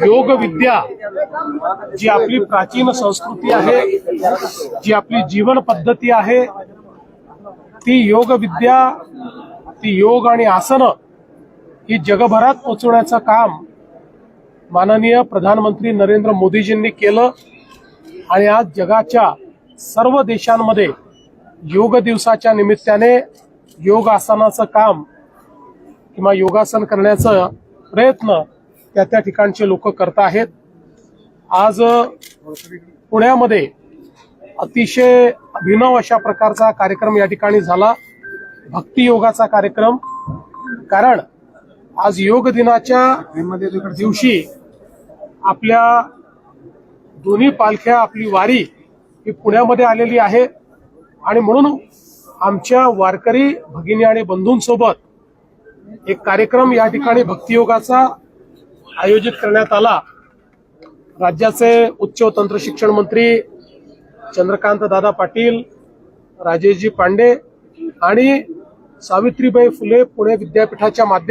योग विद्या जी आपली प्राचीन संस्कृती आहे जी आपली जीवन पद्धती आहे ती योग विद्या ती योग आणि आसनं ही जगभरात पोचवण्याचं काम माननीय प्रधानमंत्री नरेंद्र मोदीजींनी केलं आणि आज जगाच्या सर्व देशांमध्ये योग दिवसाच्या निमित्ताने योग आसनाचं काम किंवा योगासन करण्याचं प्रयत्न त्या त्या ठिकाणचे लोक करत आहेत. आज पुण्यामध्ये अतिशय अभिनव अशा प्रकारचा कार्यक्रम या ठिकाणी झाला. भक्ती योगाचा कार्यक्रम. कारण आज योग दिनाच्या दिवशी आपल्या दोन्ही पालख्या आपली वारी ही पुण्यामध्ये आलेली आहे. आणि म्हणून आमच्या वारकरी भगिनी आणि बंधूंसोबत एक कार्यक्रम या ठिकाणी भक्तियोगाचा आयोजित करण्यात आला. राज्याचे उच्च व तंत्र शिक्षण मंत्री चंद्रकांत दादा पाटील राजेशजी पांडे आणि सावित्रीबाई फुले पुणे विद्यापीठाच्या माध्यम